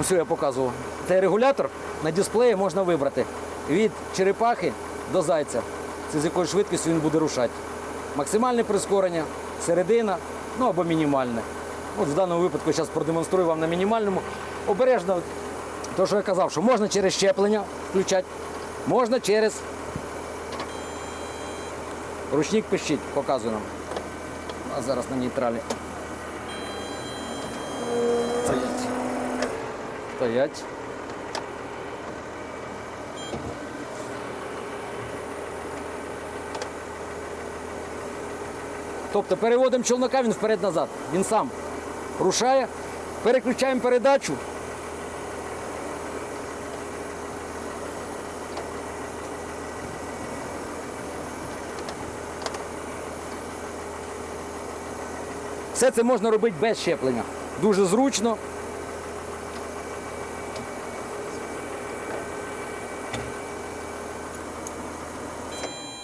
Ось я показував. Цей регулятор на дисплеї можна вибрати від черепахи до зайця. Це з якою швидкістю він буде рушати. Максимальне прискорення, середина, ну або мінімальне. От в даному випадку зараз продемонструю вам на мінімальному. Обережно, то, що я казав, що можна через щеплення включати, можна через ручник пищить, показую нам. А зараз на нейтралі. Стоять. Тобто переводимо челнока, він вперед-назад. Він сам рушає, переключаємо передачу. Все це можна робити без щеплення. Дуже зручно,